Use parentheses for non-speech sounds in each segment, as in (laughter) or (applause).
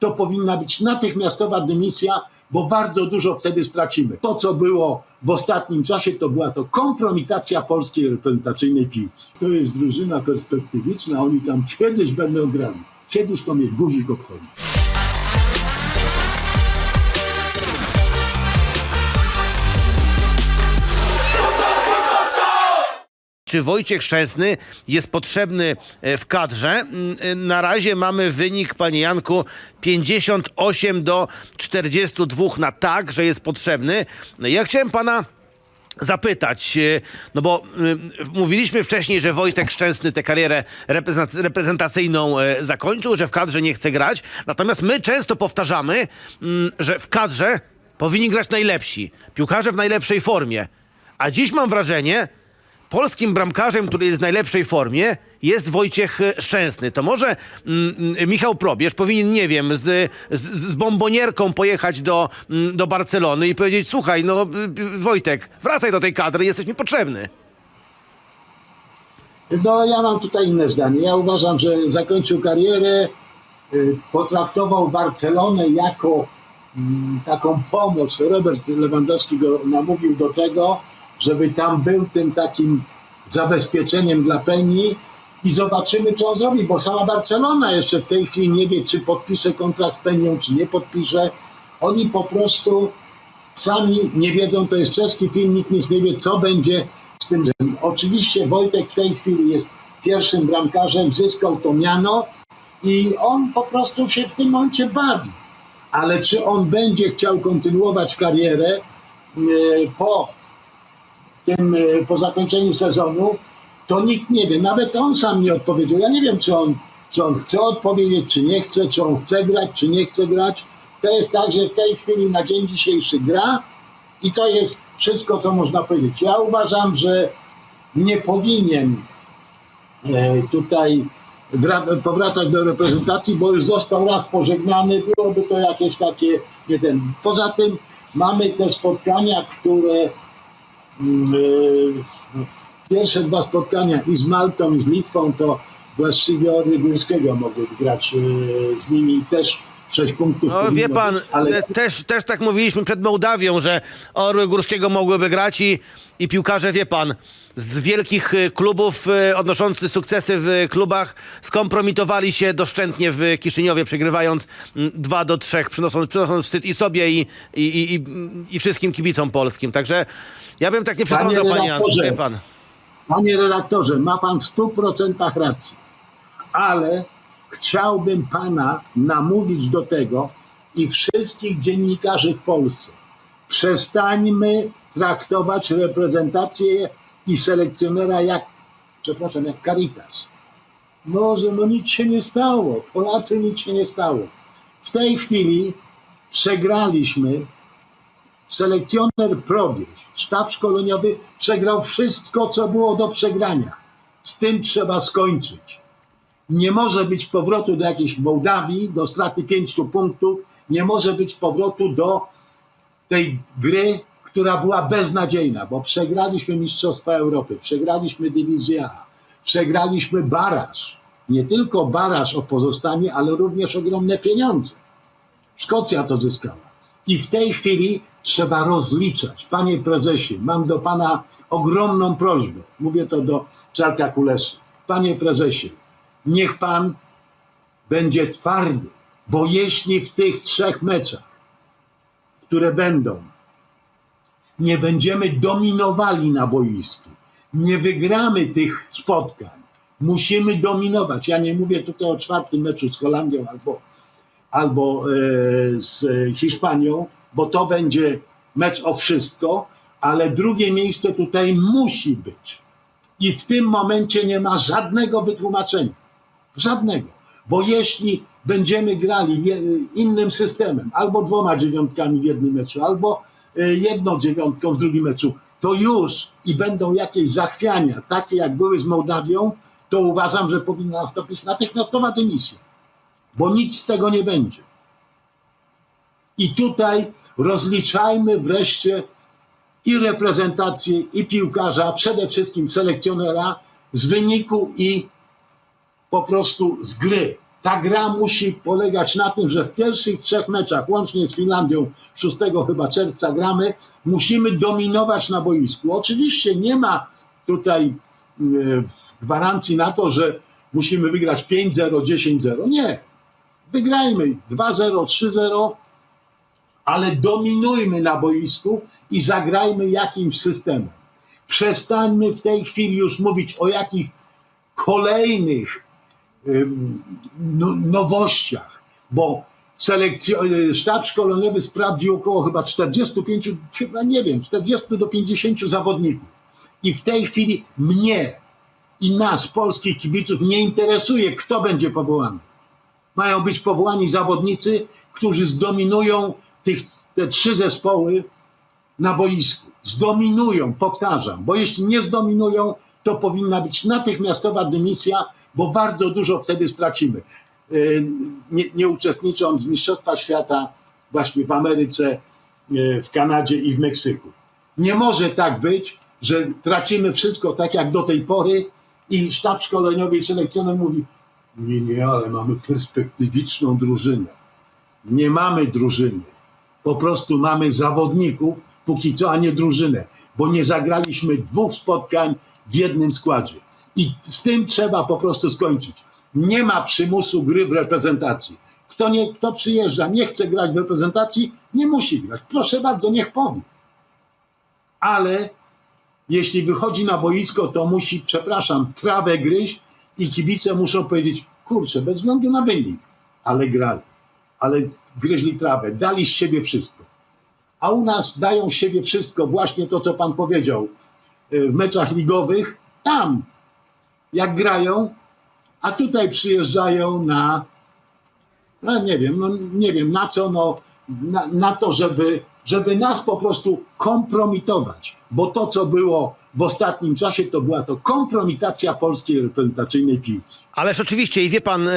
to powinna być natychmiastowa dymisja, bo bardzo dużo wtedy stracimy. To, co było w ostatnim czasie, to była to kompromitacja polskiej reprezentacyjnej piłki. To jest drużyna perspektywiczna, oni tam kiedyś będą grali. Kiedyś to mnie guzik obchodzi. Czy Wojciech Szczęsny jest potrzebny e, w kadrze? Mm, e, Na razie mamy wynik, panie Janku, 58 do 42 na tak, że jest potrzebny. Ja chciałem pana zapytać, e, no bo mówiliśmy wcześniej, że Wojtek Szczęsny tę karierę reprezent- reprezentacyjną zakończył, że w kadrze nie chce grać. Natomiast my często powtarzamy, mm, że w kadrze powinni grać najlepsi, piłkarze w najlepszej formie. A dziś mam wrażenie, polskim bramkarzem, który jest w najlepszej formie, jest Wojciech Szczęsny. To może mm, mm, Michał Probierz powinien, nie wiem, z, z, z bombonierką pojechać do, mm, do Barcelony i powiedzieć, słuchaj, no Wojtek, wracaj do tej kadry, jesteś mi potrzebny. No ja mam tutaj inne zdanie. Ja uważam, że zakończył karierę, y, potraktował Barcelonę jako mm, taką pomoc. Robert Lewandowski go namówił do tego, żeby tam był tym takim zabezpieczeniem dla Penii i zobaczymy, co on zrobi, bo sama Barcelona jeszcze w tej chwili nie wie, czy podpisze kontrakt z Penią, czy nie podpisze. Oni po prostu sami nie wiedzą, to jest czeski film, nikt nic nie wie, co będzie z tym. Oczywiście Wojtek w tej chwili jest pierwszym bramkarzem, zyskał to miano i on po prostu się w tym momencie bawi. Ale czy on będzie chciał kontynuować karierę e, po tym, e, po zakończeniu sezonu, to nikt nie wie. Nawet on sam nie odpowiedział. Ja nie wiem, czy on, czy on chce odpowiedzieć, czy nie chce, czy on chce grać, czy nie chce grać. To jest tak, że w tej chwili na dzień dzisiejszy gra i to jest wszystko, co można powiedzieć. Ja uważam, że nie powinien e, tutaj wra- powracać do reprezentacji, bo już został raz pożegnany, byłoby to jakieś takie, nie ten. Poza tym mamy te spotkania, które pierwsze dwa spotkania i z Maltą, i z Litwą, to właściwie Orły Górskiego mogły grać e, z nimi. Też 6 punktów. No wie pan, być, ale te- też, też tak mówiliśmy przed Mołdawią, że Orły Górskiego mogłyby grać i, i piłkarze, wie pan, z wielkich y, klubów y, odnoszący sukcesy w klubach skompromitowali się doszczętnie w Kiszyniowie, przegrywając 2 do 3, przynosząc, przynosząc wstyd i sobie i, i, i, i, wszystkim kibicom polskim. Także ja bym tak nie przesądzał, panie wie pan. Panie redaktorze, ma pan w 100% racji, ale chciałbym pana namówić do tego i wszystkich dziennikarzy w Polsce. Przestańmy traktować reprezentację i selekcjonera jak, przepraszam, jak Caritas. Może, no nic się nie stało. Polacy nic się nie stało. W tej chwili przegraliśmy selekcjoner Probierz, sztab szkoleniowy przegrał wszystko, co było do przegrania. Z tym trzeba skończyć. Nie może być powrotu do jakiejś Mołdawii, do straty pięciu punktów. Nie może być powrotu do tej gry, która była beznadziejna, bo przegraliśmy Mistrzostwa Europy, przegraliśmy Dywizję A, przegraliśmy baraż. Nie tylko baraż o pozostanie, ale również ogromne pieniądze. Szkocja to zyskała. I w tej chwili trzeba rozliczać. Panie prezesie, mam do pana ogromną prośbę. Mówię to do Czarka Kuleszy. Panie prezesie, niech pan będzie twardy, bo jeśli w tych trzech meczach, które będą, nie będziemy dominowali na boisku, nie wygramy tych spotkań, musimy dominować. Ja nie mówię tutaj o czwartym meczu z Holandią albo albo e, z Hiszpanią, bo to będzie mecz o wszystko, ale drugie miejsce tutaj musi być. I w tym momencie nie ma żadnego wytłumaczenia. Żadnego. Bo jeśli będziemy grali innym systemem, albo dwoma dziewiątkami w jednym meczu, albo e, jedną dziewiątką w drugim meczu, to już i będą jakieś zachwiania, takie jak były z Mołdawią, to uważam, że powinna nastąpić natychmiastowa dymisja bo nic z tego nie będzie. I tutaj rozliczajmy wreszcie i reprezentację, i piłkarza, a przede wszystkim selekcjonera z wyniku i po prostu z gry. Ta gra musi polegać na tym, że w pierwszych trzech meczach, łącznie z Finlandią 6 chyba czerwca gramy, musimy dominować na boisku. Oczywiście nie ma tutaj e, gwarancji na to, że musimy wygrać 5-0, 10-0. Nie. Wygrajmy 2-0, 3-0, ale dominujmy na boisku i zagrajmy jakimś systemem. Przestańmy w tej chwili już mówić o jakich kolejnych nowościach, bo selekcjo- y, sztab szkoleniowy sprawdził około chyba 45, chyba nie wiem, 40 do 50 zawodników. I w tej chwili mnie i nas, polskich kibiców, nie interesuje, kto będzie powołany. Mają być powołani zawodnicy, którzy zdominują tych, te trzy zespoły na boisku. Zdominują, powtarzam, bo jeśli nie zdominują, to powinna być natychmiastowa dymisja, bo bardzo dużo wtedy stracimy. Yy, Nie, nie uczestnicząc w Mistrzostwach Świata właśnie w Ameryce, yy, w Kanadzie i w Meksyku. Nie może tak być, że tracimy wszystko tak jak do tej pory i sztab szkoleniowy i selekcjoner mówi nie, nie, ale mamy perspektywiczną drużynę. Nie mamy drużyny. Po prostu mamy zawodników, póki co, a nie drużynę, bo nie zagraliśmy dwóch spotkań w jednym składzie. I z tym trzeba po prostu skończyć. Nie ma przymusu gry w reprezentacji. Kto, nie, kto przyjeżdża, nie chce grać w reprezentacji, nie musi grać. Proszę bardzo, niech powie. Ale jeśli wychodzi na boisko, to musi, przepraszam, trawę gryźć i kibice muszą powiedzieć, kurczę, bez względu na wynik, ale grali, ale gryźli trawę, dali z siebie wszystko. A u nas dają siebie wszystko, właśnie to, co pan powiedział, y, w meczach ligowych, tam, jak grają, a tutaj przyjeżdżają na, no nie wiem, no nie wiem na co, no na, na to, żeby, żeby nas po prostu kompromitować, bo to, co było w ostatnim czasie, to była to kompromitacja polskiej reprezentacyjnej piłki. Ależ oczywiście, i wie pan, e,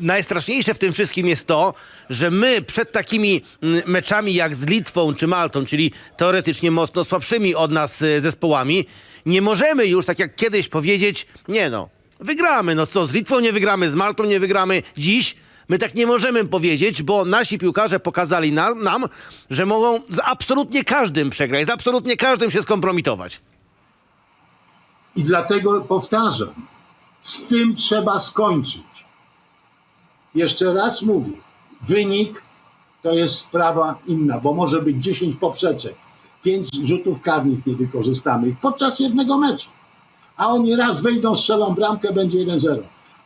najstraszniejsze w tym wszystkim jest to, że my przed takimi mm, meczami jak z Litwą czy Maltą, czyli teoretycznie mocno słabszymi od nas e, zespołami, nie możemy już, tak jak kiedyś, powiedzieć, nie no, wygramy, no co, z Litwą nie wygramy, z Maltą nie wygramy dziś. My tak nie możemy powiedzieć, bo nasi piłkarze pokazali na, nam, że mogą z absolutnie każdym przegrać, z absolutnie każdym się skompromitować. I dlatego powtarzam, z tym trzeba skończyć. Jeszcze raz mówię, wynik to jest sprawa inna, bo może być 10 poprzeczek, 5 rzutów karnych nie wykorzystamy podczas jednego meczu. A oni raz wejdą, strzelą bramkę, będzie 1-0.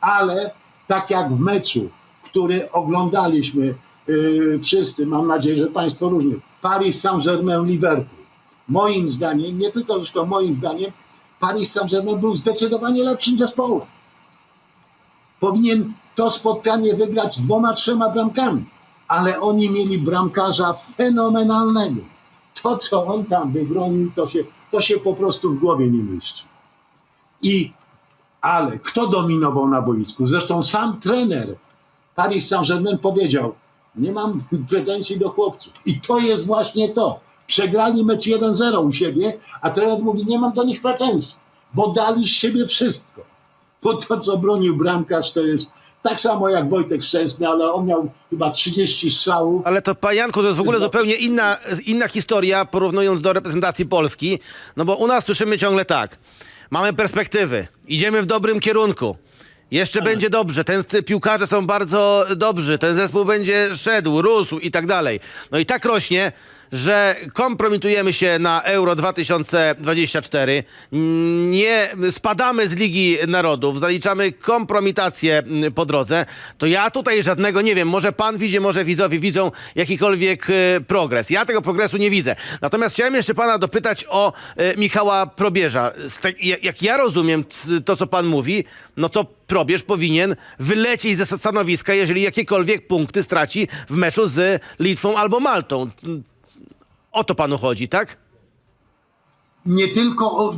Ale tak jak w meczu, który oglądaliśmy yy, wszyscy, mam nadzieję, że Państwo również, Paris Saint-Germain-Liverpool. Moim zdaniem, nie tylko zresztą moim zdaniem, Paris Saint-Germain był zdecydowanie lepszym zespołem. Powinien to spotkanie wygrać dwoma, trzema bramkami, ale oni mieli bramkarza fenomenalnego. To, co on tam wybronił, to się, to się po prostu w głowie nie mieści. I, ale kto dominował na boisku? Zresztą sam trener Paris Saint-Germain powiedział, nie mam (laughs) pretensji do chłopców. I to jest właśnie to. Przegrali mecz 1-0 u siebie, a trener mówi, nie mam do nich pretensji, bo dali z siebie wszystko. Bo to, co bronił bramkarz, to jest tak samo jak Wojtek Szczęsny, ale on miał chyba 30 strzałów. Ale to, panie Janku, to jest w ogóle No. zupełnie inna, inna historia, porównując do reprezentacji Polski. No bo u nas słyszymy ciągle tak. Mamy perspektywy, idziemy w dobrym kierunku. Jeszcze będzie dobrze, ten piłkarze są bardzo dobrzy, ten zespół będzie szedł, rósł i tak dalej. No i tak rośnie, że kompromitujemy się na Euro 2024, nie spadamy z Ligi Narodów, zaliczamy kompromitację mm, po drodze, to ja tutaj żadnego nie wiem, może pan widzi, może widzowie widzą jakikolwiek e, progres. Ja tego progresu nie widzę. Natomiast chciałem jeszcze pana dopytać o e, Michała Probierza. Jak- ja rozumiem to, co pan mówi, no to Probierz powinien wylecieć ze stanowiska, jeżeli jakiekolwiek punkty straci w meczu z Litwą albo Maltą. O to panu chodzi, tak? Nie tylko o.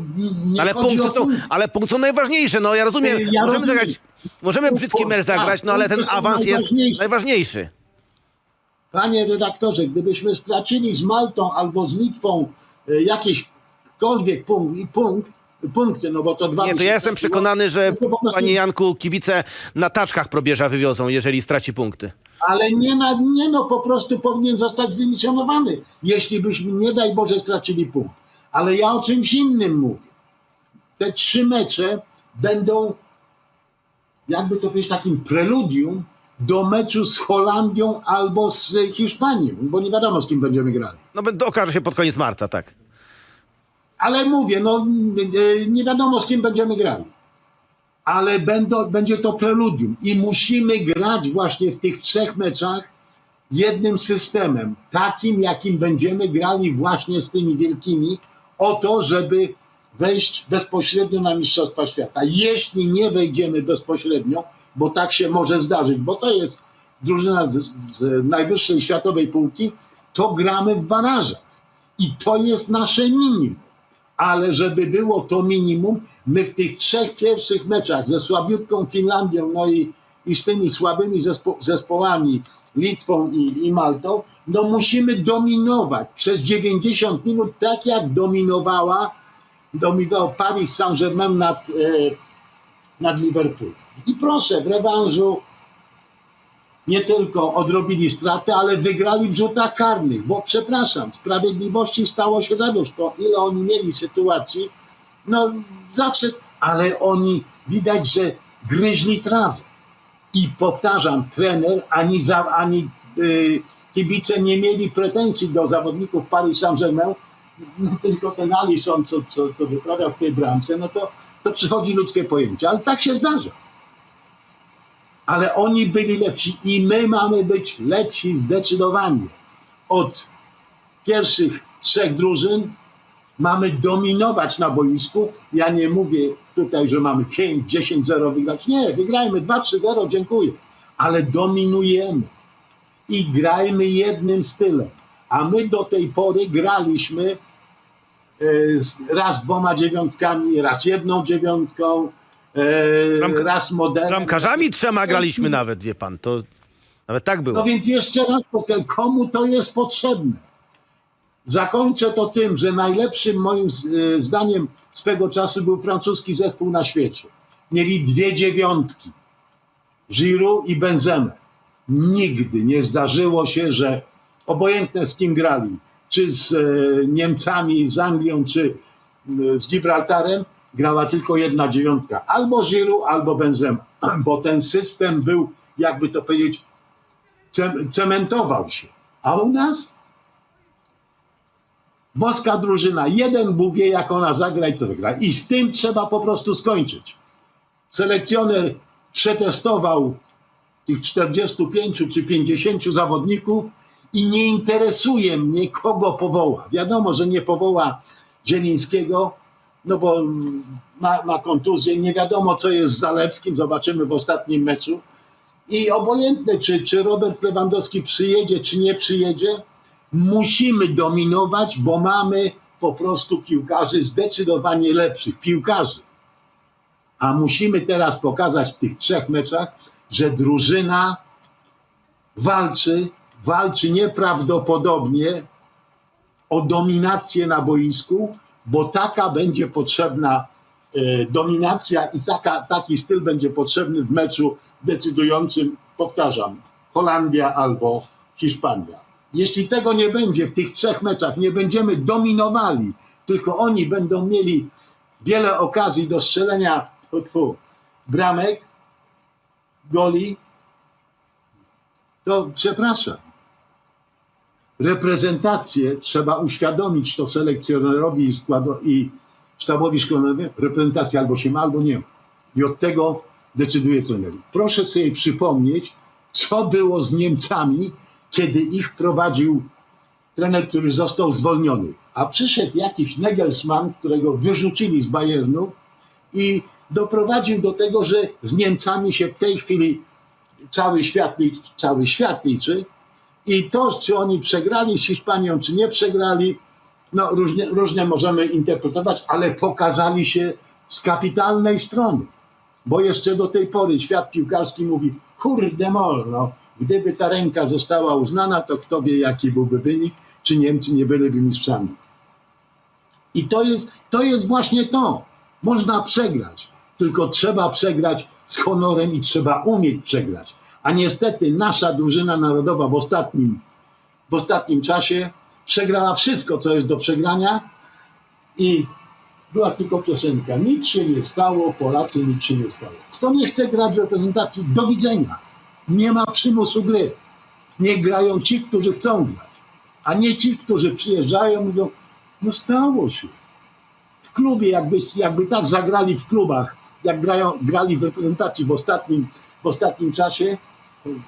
Nie Ale punkty, o są, ale punkty są najważniejsze. No ja rozumiem, ja możemy rozumiem. zagrać, możemy brzydki mecz tak, zagrać, no ale ten awans jest najważniejszy. Panie redaktorze, gdybyśmy stracili z Maltą albo z Litwą e, jakiśkolwiek punkt, i punkt punkty, no bo to dwa... Nie, to ja jestem przekonany, że prostu- panie Janku, kibice na taczkach probierza wywiozą, jeżeli straci punkty. Ale nie, na, nie no, po prostu powinien zostać wymisjonowany, jeśli byśmy, nie daj Boże, stracili punkt. Ale ja o czymś innym mówię. Te trzy mecze będą, jakby to powiedzieć, takim preludium do meczu z Holandią albo z Hiszpanią, bo nie wiadomo z kim będziemy grali. No okaże się pod koniec marca, tak. Ale mówię, no e, nie wiadomo z kim będziemy grali. Ale będą, będzie to preludium i musimy grać właśnie w tych trzech meczach jednym systemem, takim jakim będziemy grali właśnie z tymi wielkimi, o to, żeby wejść bezpośrednio na Mistrzostwa Świata. Jeśli nie wejdziemy bezpośrednio, bo tak się może zdarzyć, bo to jest drużyna z, z najwyższej światowej półki, to gramy w barażach. I to jest nasze minimum. Ale żeby było to minimum, my w tych trzech pierwszych meczach ze słabiutką Finlandią, no i, i z tymi słabymi zespo, zespołami, Litwą i, i Maltą, no musimy dominować przez 90 minut, tak jak dominowała, dominował Paris Saint-Germain nad, e, nad Liverpool. I proszę, w rewanżu nie tylko odrobili straty, ale wygrali w rzutach karnych, bo przepraszam, sprawiedliwości stało się zadość. To ile oni mieli sytuacji, no zawsze, ale oni widać, że gryźli trawę. I powtarzam, trener ani, za, ani y, kibice nie mieli pretensji do zawodników Paris Saint-Germain, no, tylko ten Alisson, co, co, co w tej bramce, no to, to przychodzi ludzkie pojęcie, ale tak się zdarza ale oni byli lepsi i my mamy być lepsi zdecydowanie od pierwszych trzech drużyn. Mamy dominować na boisku. Ja nie mówię tutaj, że mamy 5-10-0 wygrać. Nie, wygrajmy 2-3-0, dziękuję. Ale dominujemy i grajmy jednym stylem. A my do tej pory graliśmy e, raz dwoma dziewiątkami, raz jedną dziewiątką, Bramka- raz modelem. Bramkarzami trzema graliśmy nawet, wie pan, to nawet tak było. No więc jeszcze raz komu to jest potrzebne? Zakończę to tym, że najlepszym moim e, zdaniem swego czasu był francuski zespół na świecie. Mieli dwie dziewiątki. Giroud i Benzema. Nigdy nie zdarzyło się, że obojętne z kim grali, czy z e, Niemcami, z Anglią, czy e, z Gibraltarem, grała tylko jedna dziewiątka. Albo Giroud, albo Benzema. (clears throat) Bo ten system był, jakby to powiedzieć, ce- cementował się. A u nas? Boska drużyna. Jeden Bóg wie, jak ona zagra i co zagra. I z tym trzeba po prostu skończyć. Selekcjoner przetestował tych 45 czy 50 zawodników i nie interesuje mnie, kogo powoła. Wiadomo, że nie powoła Zielińskiego, no bo ma, ma kontuzję. Nie wiadomo, co jest z Zalewskim. Zobaczymy w ostatnim meczu. I obojętne, czy, czy Robert Lewandowski przyjedzie, czy nie przyjedzie, musimy dominować, bo mamy po prostu piłkarzy zdecydowanie lepszych piłkarzy. A musimy teraz pokazać w tych trzech meczach, że drużyna walczy, walczy nieprawdopodobnie o dominację na boisku, bo taka będzie potrzebna e, dominacja i taka, taki styl będzie potrzebny w meczu decydującym, powtarzam, Holandia albo Hiszpania. Jeśli tego nie będzie w tych trzech meczach, nie będziemy dominowali, tylko oni będą mieli wiele okazji do strzelenia tfu, bramek, goli, to przepraszam. Reprezentację trzeba uświadomić to selekcjonerowi i, składo, i sztabowi szkolnemu. Reprezentacja albo się ma, albo nie ma. I od tego decyduje trener. Proszę sobie przypomnieć, co było z Niemcami, kiedy ich prowadził trener, który został zwolniony. A przyszedł jakiś Nagelsmann, którego wyrzucili z Bayernu i doprowadził do tego, że z Niemcami się w tej chwili cały świat, cały świat liczy. I to, czy oni przegrali z Hiszpanią, czy nie przegrali, no różnie, różnie możemy interpretować, ale pokazali się z kapitalnej strony. Bo jeszcze do tej pory świat piłkarski mówi, kurde mol, no, gdyby ta ręka została uznana, to kto wie, jaki byłby wynik, czy Niemcy nie byliby mistrzami. I to jest, to jest właśnie to. Można przegrać, tylko trzeba przegrać z honorem i trzeba umieć przegrać. A niestety nasza drużyna narodowa w ostatnim, w ostatnim czasie przegrała wszystko, co jest do przegrania i była tylko piosenka. Nic się nie stało, Polacy nic się nie stało. Kto nie chce grać w reprezentacji, do widzenia. Nie ma przymusu gry. Niech grają ci, którzy chcą grać, a nie ci, którzy przyjeżdżają i mówią, no stało się. W klubie, jakby, jakby tak zagrali w klubach, jak grają, grali w reprezentacji w ostatnim, w ostatnim czasie,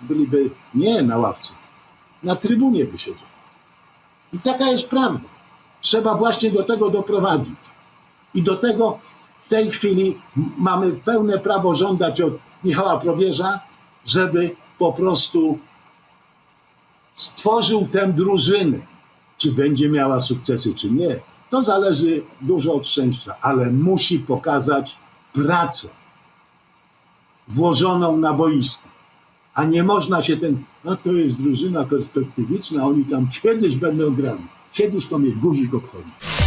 byliby nie na ławce, na trybunie by siedział. I taka jest prawda. Trzeba właśnie do tego doprowadzić. I do tego w tej chwili mamy pełne prawo żądać od Michała Probierza, żeby po prostu stworzył tę drużynę. Czy będzie miała sukcesy, czy nie, to zależy dużo od szczęścia, ale musi pokazać pracę włożoną na boisko. A nie można się ten, no to jest drużyna perspektywiczna, oni tam kiedyś będą grali. Kiedyś to mnie guzik obchodzi.